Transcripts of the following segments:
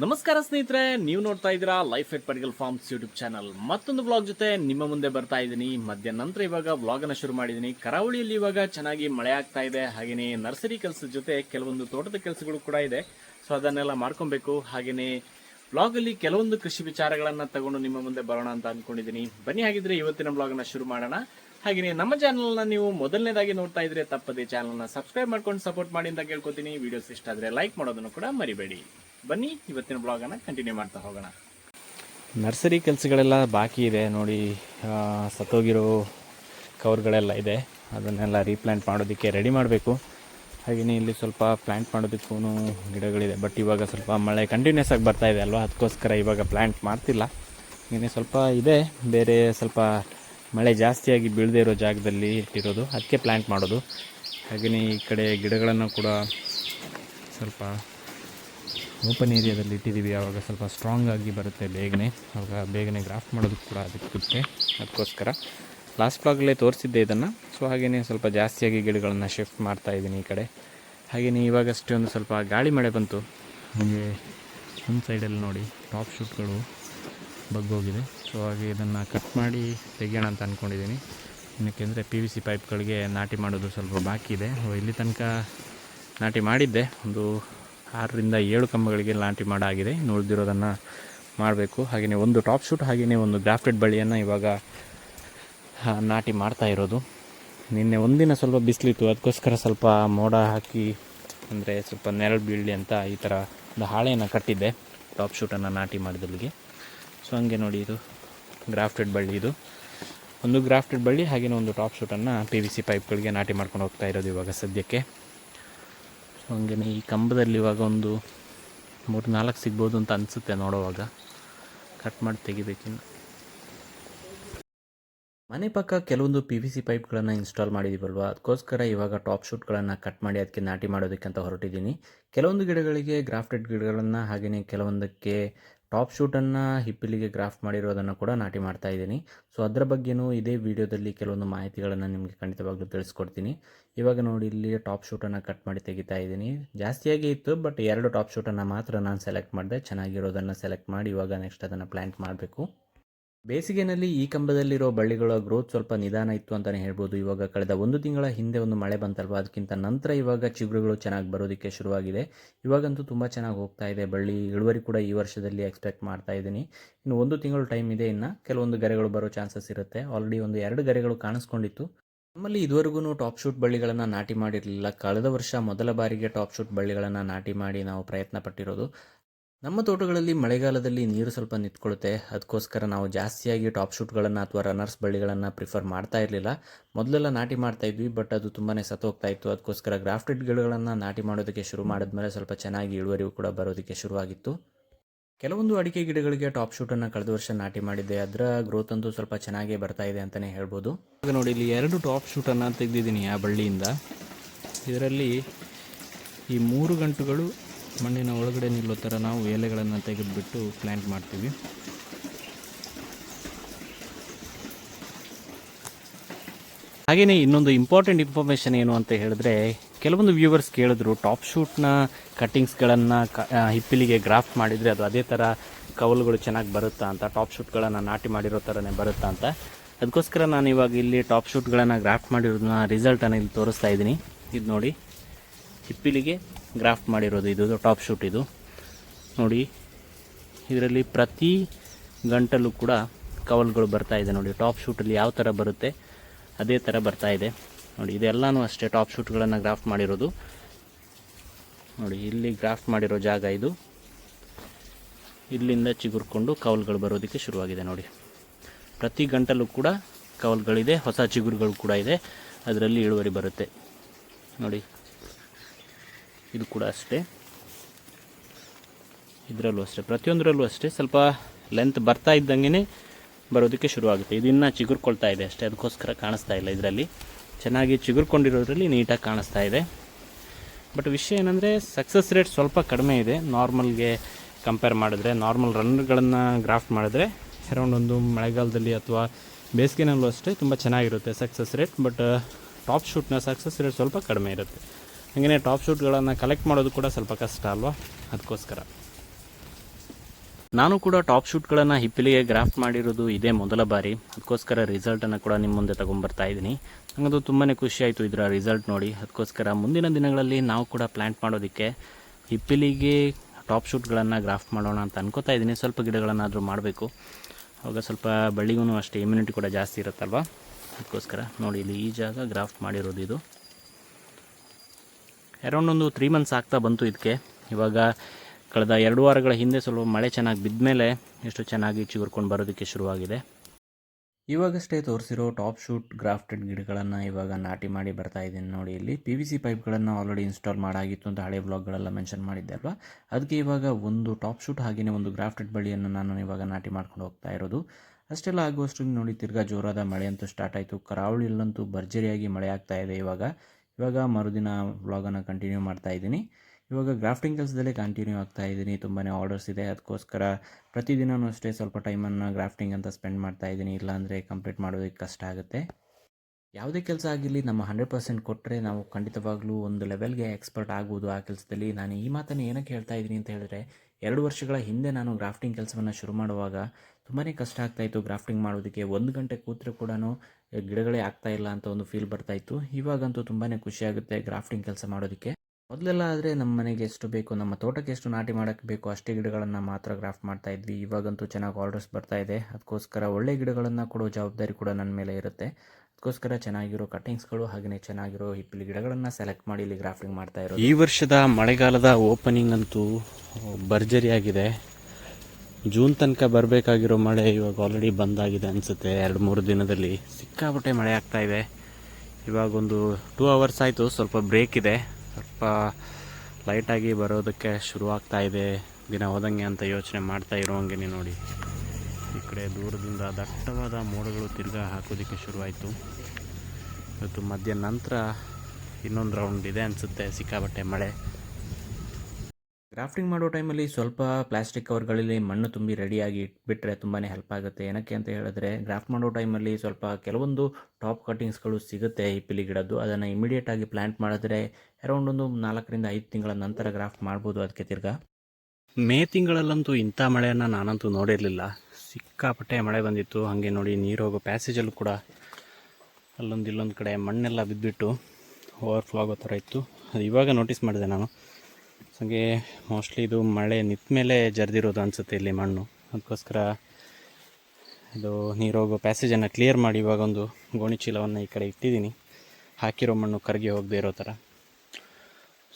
ನಮಸ್ಕಾರ ಸ್ನೇಹಿತರೆ, ನೀವು ನೋಡ್ತಾ ಇದ್ದೀರಾ life at Padigal farms YouTube channel ಮತ್ತೊಂದು ಬ್ಲಾಗ್ ಜೊತೆ ನಿಮ್ಮ ಮುಂದೆ ಬರ್ತಾ ಇದ್ದೀನಿ. ಮಧ್ಯಾಹ್ನ ನಂತರ ಇವಾಗ ಬ್ಲಾಗ್ ಅನ್ನ ಶುರು ಮಾಡಿದ್ದೀನಿ. ಕರಾವಳಿಯಲ್ಲಿ ಇವಾಗ ಚೆನ್ನಾಗಿ ಮಳೆ ಆಗ್ತಾ ಇದೆ. ಹಾಗೆಯೇ ನರ್ಸರಿ ಕೆಲಸದ ಜೊತೆ ಕೆಲವೊಂದು ತೋಟದ ಕೆಲಸಗಳು ಕೂಡ ಇದೆ. ಸೊ ಅದನ್ನೆಲ್ಲ ಮಾಡ್ಕೊಬೇಕು. ಹಾಗೆಯೇ ಬ್ಲಾಗ್ ಅಲ್ಲಿ ಕೆಲವೊಂದು ಕೃಷಿ ವಿಚಾರಗಳನ್ನು ತಗೊಂಡು ನಿಮ್ಮ ಮುಂದೆ ಬರೋಣ ಅಂತ ಅಂದ್ಕೊಂಡಿದ್ದೀನಿ ಬನ್ನಿ ಹಾಗಿದ್ರೆ ಇವತ್ತಿನ ಬ್ಲಾಗ್ ಅನ್ನ ಶುರು ಮಾಡೋಣ. ಹಾಗೆಯೇ ನಮ್ಮ ಚಾನಲ್ನ ನೀವು ಮೊದಲನೇದಾಗಿ ನೋಡ್ತಾ ಇದ್ರೆ ತಪ್ಪದೆ ಚಾನಲ್ನ ಸಬ್ಸ್ಕ್ರೈಬ್ ಮಾಡ್ಕೊಂಡು ಸಪೋರ್ಟ್ ಮಾಡಿ ಅಂತ ಕೇಳ್ಕೊತೀನಿ. ವಿಡಿಯೋಸ್ ಇಷ್ಟ ಆದ್ರೆ ಲೈಕ್ ಮಾಡೋದನ್ನು ಕೂಡ ಮರಿಬೇಡಿ. ಬನ್ನಿ, ಇವತ್ತಿನ ಬ್ಲಾಗ್ ಅನ್ನ ಕಂಟಿನ್ಯೂ ಮಾಡ್ತಾ ಹೋಗೋಣ. ನರ್ಸರಿ ಕೆಲಸಗಳೆಲ್ಲ ಬಾಕಿ ಇದೆ ನೋಡಿ ಸತ್ತೋಗಿರೋ ಕವರ್ಗಳೆಲ್ಲ ಇದೆ. ಅದನ್ನೆಲ್ಲ ರೀಪ್ಲಾಂಟ್ ಮಾಡೋದಕ್ಕೆ ರೆಡಿ ಮಾಡಬೇಕು. ಹಾಗೆಯೇ ಇಲ್ಲಿ ಸ್ವಲ್ಪ ಪ್ಲ್ಯಾಂಟ್ ಮಾಡೋದಕ್ಕೂ ಗಿಡಗಳಿದೆ. ಬಟ್ ಇವಾಗ ಸ್ವಲ್ಪ ಮಳೆ ಕಂಟಿನ್ಯೂಸ್ ಆಗಿ ಬರ್ತಾ ಇದೆ ಅಲ್ವಾ? ಅದಕ್ಕೋಸ್ಕರ ಇವಾಗ ಪ್ಲ್ಯಾಂಟ್ ಮಾಡ್ತಿಲ್ಲ. ಇನ್ನೇ ಸ್ವಲ್ಪ ಇದೆ. ಬೇರೆ ಸ್ವಲ್ಪ ಮಳೆ ಜಾಸ್ತಿಯಾಗಿ ಬೀಳದೇ ಇರೋ ಜಾಗದಲ್ಲಿ ಇಟ್ಟಿರೋದು. ಅದಕ್ಕೆ ಪ್ಲ್ಯಾಂಟ್ ಮಾಡೋದು. ಹಾಗೆಯೇ ಈ ಕಡೆ ಗಿಡಗಳನ್ನು ಕೂಡ ಸ್ವಲ್ಪ ಓಪನ್ ಏರಿಯಾದಲ್ಲಿ ಇಟ್ಟಿದ್ದೀವಿ. ಆವಾಗ ಸ್ವಲ್ಪ ಸ್ಟ್ರಾಂಗ್ ಆಗಿ ಬರುತ್ತೆ ಬೇಗನೆ. ಆವಾಗ ಬೇಗನೆ ಗ್ರಾಫ್ಟ್ ಮಾಡೋದಕ್ಕೆ ಕೂಡ ಅದಕ್ಕೆ ಅದಕ್ಕೋಸ್ಕರ ಲಾಸ್ಟ್ ಬ್ಲಾಗಲ್ಲೇ ತೋರಿಸಿದ್ದೆ ಇದನ್ನು. ಸೊ ಹಾಗೆಯೇ ಸ್ವಲ್ಪ ಜಾಸ್ತಿಯಾಗಿ ಗಿಡಗಳನ್ನು ಶಿಫ್ಟ್ ಮಾಡ್ತಾ ಇದ್ದೀನಿ ಈ ಕಡೆ. ಹಾಗೆಯೇ ಇವಾಗಷ್ಟೇ ಒಂದು ಸ್ವಲ್ಪ ಗಾಳಿ ಮಳೆ ಬಂತು. ಹಾಗೆ ಒಂದು ಸೈಡಲ್ಲಿ ನೋಡಿ ಟಾಪ್ ಶೂಟ್ಗಳು ಬಗ್ಗೋಗಿದೆ. ಸೊ ಹಾಗೆ ಇದನ್ನು ಕಟ್ ಮಾಡಿ ತೆಗೆಯೋಣ ಅಂತ ಅಂದ್ಕೊಂಡಿದ್ದೀನಿ ಏನಕ್ಕೆಂದರೆ ಪಿ ವಿ ಸಿ ಪೈಪ್ಗಳಿಗೆ ನಾಟಿ ಮಾಡೋದು ಸ್ವಲ್ಪ ಬಾಕಿ ಇದೆ. ಇಲ್ಲಿ ತನಕ ನಾಟಿ ಮಾಡಿದ್ದೆ. ಒಂದು ಆರರಿಂದ ಏಳು ಕಂಬಗಳಿಗೆ ನಾಟಿ ಮಾಡಾಗಿದೆ. ಉಳಿದಿರೋದನ್ನು ಮಾಡಬೇಕು. ಹಾಗೆಯೇ ಒಂದು ಟಾಪ್ ಶೂಟ್ ಹಾಗೆಯೇ ಒಂದು ಗ್ರಾಫ್ಟೆಡ್ ಬಳಿಯನ್ನು ಇವಾಗ ನಾಟಿ ಮಾಡ್ತಾ ಇರೋದು. ನಿನ್ನೆ ಒಂದಿನ ಸ್ವಲ್ಪ ಬಿಸಿಲಿತ್ತು. ಅದಕ್ಕೋಸ್ಕರ ಸ್ವಲ್ಪ ಮೋಡ ಹಾಕಿ, ಅಂದರೆ ಸ್ವಲ್ಪ ನೆರಳು ಬೀಳಲಿ ಅಂತ ಈ ಥರ ಒಂದು ಹಾಳೆಯನ್ನು ಕಟ್ಟಿದ್ದೆ. ಟಾಪ್ ಶೂಟನ್ನು ನಾಟಿ ಮಾಡಿದಲ್ಲಿಗೆ ಸೊ ಹಂಗೆ ನೋಡಿ ಇದು ಗ್ರಾಫ್ಟೆಡ್ ಬಳ್ಳಿ ಇದು. ಒಂದು ಗ್ರಾಫ್ಟೆಡ್ ಬಳ್ಳಿ ಹಾಗೆಯೇ ಒಂದು ಟಾಪ್ ಶೂಟನ್ನು ಪಿ ವಿ ಸಿ ಪೈಪ್ಗಳಿಗೆ ನಾಟಿ ಮಾಡ್ಕೊಂಡು ಹೋಗ್ತಾ ಇರೋದು ಇವಾಗ ಸದ್ಯಕ್ಕೆ. ಹಂಗೆ ಈ ಕಂಬದಲ್ಲಿ ಇವಾಗ ಒಂದು ಮೂರು ನಾಲ್ಕು ಸಿಗ್ಬೋದು ಅಂತ ಅನಿಸುತ್ತೆ ನೋಡೋವಾಗ. ಕಟ್ ಮಾಡಿ ತೆಗಿಬೇಕಿನ್ನು. ಮನೆ ಪಕ್ಕ ಕೆಲವೊಂದು ಪಿ ವಿ ಸಿ ಪೈಪ್ಗಳನ್ನು ಇನ್ಸ್ಟಾಲ್ ಮಾಡಿದ್ದೀವಲ್ವ ಅದಕ್ಕೋಸ್ಕರ ಇವಾಗ ಟಾಪ್ ಶೂಟ್ಗಳನ್ನು ಕಟ್ ಮಾಡಿ ಅದಕ್ಕೆ ನಾಟಿ ಮಾಡೋದಕ್ಕೆ ಅಂತ ಹೊರಟಿದ್ದೀನಿ. ಕೆಲವೊಂದು ಗಿಡಗಳಿಗೆ ಗ್ರಾಫ್ಟೆಡ್ ಗಿಡಗಳನ್ನು ಹಾಗೆಯೇ ಕೆಲವೊಂದಕ್ಕೆ ಟಾಪ್ ಶೂಟನ್ನು ಹಿಪ್ಪಿಲಿಗೆ ಗ್ರಾಫ್ಟ್ ಮಾಡಿರೋದನ್ನು ಕೂಡ ನಾಟಿ ಮಾಡ್ತಾ ಇದ್ದೀನಿ. ಸೊ ಅದರ ಬಗ್ಗೆನೂ ಇದೇ ವಿಡಿಯೋದಲ್ಲಿ ಕೆಲವೊಂದು ಮಾಹಿತಿಗಳನ್ನು ನಿಮಗೆ ಖಂಡಿತವಾಗ್ಲೂ ತಿಳಿಸ್ಕೊಡ್ತೀನಿ. ಇವಾಗ ನೋಡಿ, ಇಲ್ಲಿ ಟಾಪ್ ಶೂಟನ್ನು ಕಟ್ ಮಾಡಿ ತೆಗಿತಾ ಇದ್ದೀನಿ. ಜಾಸ್ತಿಯಾಗಿ ಇತ್ತು ಬಟ್ ಎರಡು ಟಾಪ್ ಶೂಟನ್ನು ಮಾತ್ರ ನಾನು ಸೆಲೆಕ್ಟ್ ಮಾಡಿದೆ. ಚೆನ್ನಾಗಿರೋದನ್ನು ಸೆಲೆಕ್ಟ್ ಮಾಡಿ ಇವಾಗ ನೆಕ್ಸ್ಟ್ ಅದನ್ನು ಪ್ಲ್ಯಾಂಟ್ ಮಾಡಬೇಕು. ಬೇಸಿಗೆನಲ್ಲಿ ಈ ಕಂಬದಲ್ಲಿರೋ ಬಳ್ಳಿಗಳ ಗ್ರೋತ್ ಸ್ವಲ್ಪ ನಿಧಾನ ಇತ್ತು ಅಂತಲೇ ಹೇಳ್ಬೋದು. ಇವಾಗ ಕಳೆದ ಒಂದು ತಿಂಗಳ ಹಿಂದೆ ಒಂದು ಮಳೆ ಬಂತಲ್ವ? ಅದಕ್ಕಿಂತ ನಂತರ ಇವಾಗ ಚಿಗುರುಗಳು ಚೆನ್ನಾಗಿ ಬರೋದಕ್ಕೆ ಶುರುವಾಗಿದೆ. ಇವಾಗಂತೂ ತುಂಬ ಚೆನ್ನಾಗಿ ಹೋಗ್ತಾ ಇದೆ. ಬಳ್ಳಿ ಇಳುವರಿ ಕೂಡ ಈ ವರ್ಷದಲ್ಲಿ ಎಕ್ಸ್ಪೆಕ್ಟ್ ಮಾಡ್ತಾ ಇದ್ದೀನಿ. ಇನ್ನು ಒಂದು ತಿಂಗಳು ಟೈಮ್ ಇದೆ ಇನ್ನು ಕೆಲವೊಂದು ಗರೆಗಳು ಬರೋ ಚಾನ್ಸಸ್ ಇರುತ್ತೆ. ಆಲ್ರೆಡಿ ಒಂದು ಎರಡು ಗರೆಗಳು ಕಾಣಿಸ್ಕೊಂಡಿತ್ತು. ನಮ್ಮಲ್ಲಿ ಇದುವರೆಗೂ ಟಾಪ್ ಶೂಟ್ ಬಳ್ಳಿಗಳನ್ನು ನಾಟಿ ಮಾಡಿರಲಿಲ್ಲ. ಕಳೆದ ವರ್ಷ ಮೊದಲ ಬಾರಿಗೆ ಟಾಪ್ ಶೂಟ್ ಬಳ್ಳಿಗಳನ್ನು ನಾಟಿ ಮಾಡಿ ನಾವು ಪ್ರಯತ್ನ ಪಟ್ಟಿರೋದು ನಮ್ಮ ತೋಟಗಳಲ್ಲಿ ಮಳೆಗಾಲದಲ್ಲಿ ನೀರು ಸ್ವಲ್ಪ ನಿಂತ್ಕೊಳ್ಳುತ್ತೆ. ಅದಕ್ಕೋಸ್ಕರ ನಾವು ಜಾಸ್ತಿಯಾಗಿ ಟಾಪ್ ಶೂಟ್ಗಳನ್ನು ಅಥವಾ ರನ್ನರ್ಸ್ ಬಳ್ಳಿಗಳನ್ನು ಪ್ರಿಫರ್ ಮಾಡ್ತಾ ಇರಲಿಲ್ಲ. ಮೊದಲೆಲ್ಲ ನಾಟಿ ಮಾಡ್ತಾ ಇದ್ವಿ, ಬಟ್ ಅದು ತುಂಬಾ ಸತ್ತೋಗ್ತಾ ಇತ್ತು. ಅದಕ್ಕೋಸ್ಕರ ಗ್ರಾಫ್ಟೆಡ್ ಗಿಡಗಳನ್ನು ನಾಟಿ ಮಾಡೋದಕ್ಕೆ ಶುರು ಮಾಡಿದ್ಮೇಲೆ ಸ್ವಲ್ಪ ಚೆನ್ನಾಗಿ ಇಳುವರಿ ಕೂಡ ಬರೋದಕ್ಕೆ ಶುರುವಾಗಿತ್ತು. ಕೆಲವೊಂದು ಅಡಿಕೆ ಗಿಡಗಳಿಗೆ ಟಾಪ್ ಶೂಟನ್ನು ಕಳೆದ ವರ್ಷ ನಾಟಿ ಮಾಡಿದ್ದೆ. ಅದರ ಗ್ರೋತ್ ಅಂತೂ ಸ್ವಲ್ಪ ಚೆನ್ನಾಗೇ ಬರ್ತಾ ಇದೆ ಅಂತಲೇ ಹೇಳ್ಬೋದು. ಈಗ ನೋಡಿ, ಇಲ್ಲಿ ಎರಡು ಟಾಪ್ ಶೂಟನ್ನು ತೆಗೆದಿದ್ದೀನಿ ಆ ಬಳ್ಳಿಯಿಂದ. ಇದರಲ್ಲಿ ಈ ಮೂರು ಗಂಟುಗಳು ಮಣ್ಣಿನ ಒಳಗಡೆ ನಿಲ್ಲೋ ಥರ ನಾವು ಎಲೆಗಳನ್ನು ತೆಗೆದುಬಿಟ್ಟು ಪ್ಲ್ಯಾಂಟ್ ಮಾಡ್ತೀವಿ. ಹಾಗೆಯೇ ಇನ್ನೊಂದು ಇಂಪಾರ್ಟೆಂಟ್ ಇನ್ಫಾರ್ಮೇಷನ್ ಏನು ಅಂತ ಹೇಳಿದ್ರೆ, ಕೆಲವೊಂದು ವ್ಯೂವರ್ಸ್ ಕೇಳಿದ್ರು ಟಾಪ್ ಶೂಟ್ನ ಕಟ್ಟಿಂಗ್ಸ್ಗಳನ್ನು ಹಿಪ್ಪಿಲಿಗೆ ಗ್ರಾಫ್ಟ್ ಮಾಡಿದರೆ ಅದು ಅದೇ ಥರ ಕವಲುಗಳು ಚೆನ್ನಾಗಿ ಬರುತ್ತಾ ಅಂತ ಟಾಪ್ ಶೂಟ್ಗಳನ್ನು ನಾಟಿ ಮಾಡಿರೋ ಥರನೇ ಬರುತ್ತಾ ಅಂತ. ಅದಕ್ಕೋಸ್ಕರ ನಾನು ಇವಾಗ ಇಲ್ಲಿ ಟಾಪ್ ಶೂಟ್ಗಳನ್ನು ಗ್ರಾಫ್ಟ್ ಮಾಡಿರೋದನ್ನ ರಿಸಲ್ಟನ್ನು ಇಲ್ಲಿ ತೋರಿಸ್ತಾ ಇದ್ದೀನಿ. ಇದು ನೋಡಿ, ಹಿಪ್ಪಿಲಿಗೆ ಗ್ರಾಫ್ಟ್ ಮಾಡಿರೋದು ಇದು ಟಾಪ್ ಶೂಟ್ ಇದು. ನೋಡಿ, ಇದರಲ್ಲಿ ಪ್ರತಿ ಗಂಟಲು ಕೂಡ ಕವಲ್ಗಳು ಬರ್ತಾ ಇದೆ ನೋಡಿ. ಟಾಪ್ ಶೂಟಲ್ಲಿ ಯಾವ ಥರ ಬರುತ್ತೆ, ಅದೇ ಥರ ಬರ್ತಾ ಇದೆ. ನೋಡಿ, ಇದೆಲ್ಲನೂ ಅಷ್ಟೇ ಟಾಪ್ ಶೂಟ್ಗಳನ್ನು ಗ್ರಾಫ್ಟ್ ಮಾಡಿರೋದು. ನೋಡಿ, ಇಲ್ಲಿ ಗ್ರಾಫ್ಟ್ ಮಾಡಿರೋ ಜಾಗ ಇದು. ಇಲ್ಲಿಂದ ಚಿಗುರ್ಕೊಂಡು ಕವಲ್ಗಳು ಬರೋದಕ್ಕೆ ಶುರುವಾಗಿದೆ ನೋಡಿ. ಪ್ರತಿ ಗಂಟಲು ಕೂಡ ಕವಲ್ಗಳಿದೆ, ಹೊಸ ಚಿಗುರುಗಳು ಕೂಡ ಇದೆ. ಅದರಲ್ಲಿ ಇಳುವರಿ ಬರುತ್ತೆ. ನೋಡಿ ಇದು ಕೂಡ ಅಷ್ಟೇ. ಇದರಲ್ಲೂ ಅಷ್ಟೇ. ಪ್ರತಿಯೊಂದರಲ್ಲೂ ಅಷ್ಟೇ. ಸ್ವಲ್ಪ ಲೆಂತ್ ಬರ್ತಾ ಇದ್ದಂಗೆ ಬರೋದಕ್ಕೆ ಶುರುವಾಗುತ್ತೆ. ಇದು ಇನ್ನೂ ಚಿಗುರ್ಕೊಳ್ತಾ ಇದೆ ಅಷ್ಟೇ. ಅದಕ್ಕೋಸ್ಕರ ಕಾಣಿಸ್ತಾ ಇಲ್ಲ ಇದರಲ್ಲಿ. ಚೆನ್ನಾಗಿ ಚಿಗುರ್ಕೊಂಡಿರೋದ್ರಲ್ಲಿ ನೀಟಾಗಿ ಕಾಣಿಸ್ತಾ ಇದೆ. ಬಟ್ ವಿಷಯ ಏನಂದರೆ ಸಕ್ಸಸ್ ರೇಟ್ ಸ್ವಲ್ಪ ಕಡಿಮೆ ಇದೆ. ನಾರ್ಮಲ್ಗೆ ಕಂಪೇರ್ ಮಾಡಿದ್ರೆ ನಾರ್ಮಲ್ ರನ್ಗಳನ್ನು ಗ್ರಾಫ್ಟ್ ಮಾಡಿದ್ರೆ ಅರೌಂಡ್ ಒಂದು ಮಳೆಗಾಲದಲ್ಲಿ ಅಥವಾ ಬೇಸಿಗೆನಲ್ಲೂ ಅಷ್ಟೇ ತುಂಬ ಚೆನ್ನಾಗಿರುತ್ತೆ ಸಕ್ಸಸ್ ರೇಟ್ ಬಟ್ ಟಾಪ್ ಶೂಟ್ನ ಸಕ್ಸಸ್ ರೇಟ್ ಸ್ವಲ್ಪ ಕಡಿಮೆ ಇರುತ್ತೆ. ಹಾಗೆಯೇ ಟಾಪ್ ಶೂಟ್ಗಳನ್ನು ಕಲೆಕ್ಟ್ ಮಾಡೋದು ಕೂಡ ಸ್ವಲ್ಪ ಕಷ್ಟ ಅಲ್ವಾ? ಅದಕ್ಕೋಸ್ಕರ ನಾನು ಕೂಡ ಟಾಪ್ ಶೂಟ್ಗಳನ್ನು ಹಿಪ್ಪಿಲಿಗೆ ಗ್ರಾಫ್ಟ್ ಮಾಡಿರೋದು ಇದೇ ಮೊದಲ ಬಾರಿ. ಅದಕ್ಕೋಸ್ಕರ ರಿಸಲ್ಟನ್ನು ಕೂಡ ನಿಮ್ಮ ಮುಂದೆ ತೊಗೊಂಬರ್ತಾ ಇದ್ದೀನಿ ನನಗದು ತುಂಬಾ ಖುಷಿಯಾಯಿತು ಇದರ ರಿಸಲ್ಟ್ ನೋಡಿ. ಅದಕ್ಕೋಸ್ಕರ ಮುಂದಿನ ದಿನಗಳಲ್ಲಿ ನಾವು ಕೂಡ ಪ್ಲ್ಯಾಂಟ್ ಮಾಡೋದಕ್ಕೆ ಹಿಪ್ಪಿಲಿಗೆ ಟಾಪ್ ಶೂಟ್ಗಳನ್ನು ಗ್ರಾಫ್ಟ್ ಮಾಡೋಣ ಅಂತ ಅನ್ಕೋತಾ ಇದ್ದೀನಿ ಸ್ವಲ್ಪ ಗಿಡಗಳನ್ನಾದರೂ ಮಾಡಬೇಕು. ಅವಾಗ ಸ್ವಲ್ಪ ಬಳ್ಳಿಗೂ ಅಷ್ಟೇ ಇಮ್ಯುನಿಟಿ ಕೂಡ ಜಾಸ್ತಿ ಇರುತ್ತಲ್ವ? ಅದಕ್ಕೋಸ್ಕರ ನೋಡಿ ಇಲ್ಲಿ ಈ ಜಾಗ ಗ್ರಾಫ್ಟ್ ಮಾಡಿರೋದು ಇದು. ಅರೌಂಡ್ ಒಂದು ತ್ರೀ ಮಂತ್ಸ್ ಆಗ್ತಾ ಬಂತು ಇದಕ್ಕೆ ಇವಾಗ ಕಳೆದ ಎರಡು ವಾರಗಳ ಹಿಂದೆ ಸ್ವಲ್ಪ ಮಳೆ ಚೆನ್ನಾಗಿ ಬಿದ್ದ ಮೇಲೆ ಎಷ್ಟು ಚೆನ್ನಾಗಿ ಚಿಗುರ್ಕೊಂಡು ಬರೋದಕ್ಕೆ ಶುರುವಾಗಿದೆ. ಇವಾಗಷ್ಟೇ ತೋರಿಸಿರೋ ಟಾಪ್ ಶೂಟ್ ಗ್ರಾಫ್ಟೆಡ್ ಗಿಡಗಳನ್ನು ಇವಾಗ ನಾಟಿ ಮಾಡಿ ಬರ್ತಾ ಇದ್ದೀನಿ ನೋಡಿ ಇಲ್ಲಿ. ಪಿ ವಿ ಸಿ ಪೈಪ್ಗಳನ್ನು ಆಲ್ರೆಡಿ ಇನ್ಸ್ಟಾಲ್ ಮಾಡಾಗಿತ್ತು ಅಂತ ಹಳೆ ಬ್ಲಾಗ್ಗಳೆಲ್ಲ ಮೆನ್ಷನ್ ಮಾಡಿದ್ದೆ ಅಲ್ವಾ? ಅದಕ್ಕೆ ಇವಾಗ ಒಂದು ಟಾಪ್ ಶೂಟ್ ಹಾಗೆಯೇ ಒಂದು ಗ್ರಾಫ್ಟೆಡ್ ಬಳ್ಳಿಯನ್ನು ನಾನು ಇವಾಗ ನಾಟಿ ಮಾಡ್ಕೊಂಡು ಹೋಗ್ತಾ ಇರೋದು. ಅಷ್ಟೆಲ್ಲ ಆಗುವಷ್ಟು ನೋಡಿ ತಿರ್ಗಾ ಜೋರಾದ ಮಳೆ ಅಂತೂ ಸ್ಟಾರ್ಟ್ ಆಯಿತು. ಕರಾವಳಿಯಲ್ಲಂತೂ ಭರ್ಜರಿಯಾಗಿ ಮಳೆ ಆಗ್ತಾ ಇದೆ ಇವಾಗ. ಇವಾಗ ಮರುದಿನ ವ್ಲಾಗನ್ನು ಕಂಟಿನ್ಯೂ ಮಾಡ್ತಾ ಇದ್ದೀನಿ. ಇವಾಗ ಗ್ರಾಫ್ಟಿಂಗ್ ಕೆಲಸದಲ್ಲೇ ಕಂಟಿನ್ಯೂ ಆಗ್ತಾ ಇದ್ದೀನಿ. ತುಂಬಾ ಆರ್ಡರ್ಸ್ ಇದೆ. ಅದಕ್ಕೋಸ್ಕರ ಪ್ರತಿದಿನವೂ ಅಷ್ಟೇ ಸ್ವಲ್ಪ ಟೈಮನ್ನು ಗ್ರಾಫ್ಟಿಂಗ್ ಅಂತ ಸ್ಪೆಂಡ್ ಮಾಡ್ತಾ ಇದ್ದೀನಿ. ಇಲ್ಲಾಂದರೆ ಕಂಪ್ಲೀಟ್ ಮಾಡೋದಕ್ಕೆ ಕಷ್ಟ ಆಗುತ್ತೆ. ಯಾವುದೇ ಕೆಲಸ ಆಗಿರಲಿ, ನಮ್ಮ ಹಂಡ್ರೆಡ್ ಪರ್ಸೆಂಟ್ ಕೊಟ್ಟರೆ ನಾವು ಖಂಡಿತವಾಗ್ಲೂ ಒಂದು ಲೆವೆಲ್ಗೆ ಎಕ್ಸ್ಪರ್ಟ್ ಆಗ್ಬೋದು ಆ ಕೆಲಸದಲ್ಲಿ. ನಾನು ಈ ಮಾತನ್ನು ಏನಕ್ಕೆ ಹೇಳ್ತಾ ಇದ್ದೀನಿ ಅಂತ ಹೇಳಿದ್ರೆ, ಎರಡು ವರ್ಷಗಳ ಹಿಂದೆ ನಾನು ಗ್ರಾಫ್ಟಿಂಗ್ ಕೆಲಸವನ್ನು ಶುರು ಮಾಡುವಾಗ ತುಂಬಾ ಕಷ್ಟ ಆಗ್ತಾಯಿತ್ತು ಗ್ರಾಫ್ಟಿಂಗ್ ಮಾಡೋದಕ್ಕೆ. ಒಂದು ಗಂಟೆ ಕೂತ್ರೆ ಕೂಡ ಗಿಡಗಳೇ ಆಗ್ತಾ ಇಲ್ಲ ಅಂತ ಒಂದು ಫೀಲ್ ಬರ್ತಾಯಿತ್ತು ಇವಾಗಂತೂ ತುಂಬಾ ಖುಷಿಯಾಗುತ್ತೆ ಗ್ರಾಫ್ಟಿಂಗ್ ಕೆಲಸ ಮಾಡೋದಕ್ಕೆ. ಮೊದಲೆಲ್ಲ ಆದರೆ ನಮ್ಮ ಮನೆಗೆ ಎಷ್ಟು ಬೇಕು, ನಮ್ಮ ತೋಟಕ್ಕೆ ಎಷ್ಟು ನಾಟಿ ಮಾಡೋಕ್ಕೆ ಬೇಕು, ಅಷ್ಟೇ ಗಿಡಗಳನ್ನು ಮಾತ್ರ ಗ್ರಾಫ್ಟ್ ಮಾಡ್ತಾ ಇದ್ವಿ. ಇವಾಗಂತೂ ಚೆನ್ನಾಗಿ ಆರ್ಡರ್ಸ್ ಬರ್ತಾ ಇದೆ. ಅದಕ್ಕೋಸ್ಕರ ಒಳ್ಳೆ ಗಿಡಗಳನ್ನು ಕೊಡೋ ಜವಾಬ್ದಾರಿ ಕೂಡ ನನ್ನ ಮೇಲೆ ಇರುತ್ತೆ. ಅದಕ್ಕೋಸ್ಕರ ಚೆನ್ನಾಗಿರೋ ಕಟಿಂಗ್ಸ್ಗಳು ಹಾಗೆಯೇ ಚೆನ್ನಾಗಿರೋ ಹಿಪ್ಪಲಿ ಗಿಡಗಳನ್ನು ಸೆಲೆಕ್ಟ್ ಮಾಡಿ ಇಲ್ಲಿ ಗ್ರಾಫ್ಟಿಂಗ್ ಮಾಡ್ತಾ ಇರೋದು. ಈ ವರ್ಷದ ಮಳೆಗಾಲದ ಓಪನಿಂಗ್ ಅಂತೂ ಭರ್ಜರಿಯಾಗಿದೆ. ಜೂನ್ ತನಕ ಬರಬೇಕಾಗಿರೋ ಮಳೆ ಇವಾಗ ಆಲ್ರೆಡಿ ಬಂದಾಗಿದೆ ಅನಿಸುತ್ತೆ. ಎರಡು, ಮೂರು ದಿನದಲ್ಲಿ ಸಿಕ್ಕಾಪಟ್ಟೆ ಮಳೆ ಆಗ್ತಾ ಇದೆ. ಇವಾಗೊಂದು ಟೂ ಅವರ್ಸ್ ಆಯಿತು, ಸ್ವಲ್ಪ ಬ್ರೇಕ್ ಇದೆ. ಸ್ವಲ್ಪ ಲೈಟಾಗಿ ಬರೋದಕ್ಕೆ ಶುರುವಾಗ್ತಾ ಇದೆ. ದಿನ ಹೋದಂಗೆ ಅಂತ ಯೋಚನೆ ಮಾಡ್ತಾ ಇರೋಂಗೆ ನೋಡಿ. ಈ ಕಡೆ ದೂರದಿಂದ ದಟ್ಟವಾದ ಮೋಡಗಳು ತಿರ್ಗಾ ಹಾಕೋದಕ್ಕೆ ಶುರುವಾಯಿತು. ಇವತ್ತು ಮಧ್ಯಾಹ್ನ ನಂತರ ಇನ್ನೊಂದು ರೌಂಡ್ ಇದೆ ಅನಿಸುತ್ತೆ ಸಿಕ್ಕಾಬಟ್ಟೆ ಮಳೆ. ಗ್ರಾಫ್ಟಿಂಗ್ ಮಾಡೋ ಟೈಮಲ್ಲಿ ಸ್ವಲ್ಪ ಪ್ಲಾಸ್ಟಿಕ್ ಕವರ್ಗಳಲ್ಲಿ ಮಣ್ಣು ತುಂಬಿ ರೆಡಿಯಾಗಿ ಇಟ್ಬಿಟ್ರೆ ತುಂಬಾ ಹೆಲ್ಪ್ ಆಗುತ್ತೆ. ಏನಕ್ಕೆ ಅಂತ ಹೇಳಿದ್ರೆ ಗ್ರಾಫ್ಟ್ ಮಾಡೋ ಟೈಮಲ್ಲಿ ಸ್ವಲ್ಪ ಕೆಲವೊಂದು ಟಾಪ್ ಕಟಿಂಗ್ಸ್ಗಳು ಸಿಗುತ್ತೆ ಹಿಪ್ಪಿಲಿ ಗಿಡದ್ದು. ಅದನ್ನು ಇಮಿಡಿಯೇಟಾಗಿ ಪ್ಲ್ಯಾಂಟ್ ಮಾಡಿದ್ರೆ ಅರೌಂಡ್ ಒಂದು ನಾಲ್ಕರಿಂದ ಐದು ತಿಂಗಳ ನಂತರ ಗ್ರಾಫ್ಟ್ ಮಾಡ್ಬೋದು ಅದಕ್ಕೆ ತಿರ್ಗ. ಮೇ ತಿಂಗಳಲ್ಲಂತೂ ಇಂಥ ಮಳೆಯನ್ನು ನಾನಂತೂ ನೋಡಿರಲಿಲ್ಲ. ಸಿಕ್ಕಾಪಟ್ಟೆ ಮಳೆ ಬಂದಿತ್ತು. ಹಾಗೆ ನೋಡಿ ನೀರು ಹೋಗೋ ಪ್ಯಾಸೇಜಲ್ಲೂ ಕೂಡ ಅಲ್ಲೊಂದು ಇಲ್ಲೊಂದು ಕಡೆ ಮಣ್ಣೆಲ್ಲ ಬಿದ್ದುಬಿಟ್ಟು ಓವರ್ಫ್ಲೋ ಆಗೋ ಥರ ಇತ್ತು. ಅದು ಇವಾಗ ನೋಟಿಸ್ ಮಾಡಿದೆ ನಾನು. ಹಾಗೆ ಮೋಸ್ಟ್ಲಿ ಇದು ಮಳೆ ನಿಂತ ಮೇಲೆ ಜರ್ದಿರೋದು ಅನಿಸುತ್ತೆ ಇಲ್ಲಿ ಮಣ್ಣು. ಅದಕ್ಕೋಸ್ಕರ ಇದು ನೀರೋಗೋ ಪ್ಯಾಸೇಜನ್ನು ಕ್ಲಿಯರ್ ಮಾಡಿ ಇವಾಗ ಒಂದು ಗೋಣಿ ಚೀಲವನ್ನು ಈ ಕಡೆ ಇಟ್ಟಿದ್ದೀನಿ. ಹಾಕಿರೋ ಮಣ್ಣು ಕರಗಿ ಹೋಗದೆ ಇರೋ ಥರ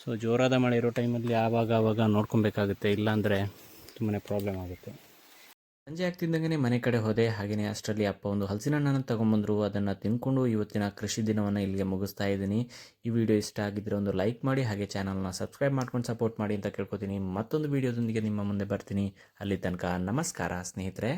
ಸೊ ಜೋರಾದ ಮಳೆ ಇರೋ ಟೈಮಲ್ಲಿ ಆವಾಗ ಆವಾಗ ನೋಡ್ಕೊಬೇಕಾಗುತ್ತೆ. ಇಲ್ಲಾಂದರೆ ತುಂಬಾ ಪ್ರಾಬ್ಲಮ್ ಆಗುತ್ತೆ. ಸಂಜೆ ಆಗ್ತಿದ್ದಂಗೆ ಮನೆ ಕಡೆ ಹೋದೆ. ಹಾಗೆಯೇ ಅಷ್ಟರಲ್ಲಿ ಅಪ್ಪ ಒಂದು ಹಲಸಿನ ಹಣ್ಣನ್ನು ತೊಗೊಂಬಂದರು. ಅದನ್ನು ತಿನ್ಕೊಂಡು ಇವತ್ತಿನ ಕೃಷಿ ದಿನವನ್ನು ಇಲ್ಲಿಗೆ ಮುಗಿಸ್ತಾ ಇದ್ದೀನಿ. ಈ ವಿಡಿಯೋ ಇಷ್ಟ ಆಗಿದ್ದರೆ ಒಂದು ಲೈಕ್ ಮಾಡಿ, ಹಾಗೆ ಚಾನಲ್ನ ಸಬ್ಸ್ಕ್ರೈಬ್ ಮಾಡ್ಕೊಂಡು ಸಪೋರ್ಟ್ ಮಾಡಿ ಅಂತ ಕೇಳ್ಕೊತೀನಿ. ಮತ್ತೊಂದು ವಿಡಿಯೋದೊಂದಿಗೆ ನಿಮ್ಮ ಮುಂದೆ ಬರ್ತೀನಿ. ಅಲ್ಲಿ ತನಕ ನಮಸ್ಕಾರ ಸ್ನೇಹಿತರೆ.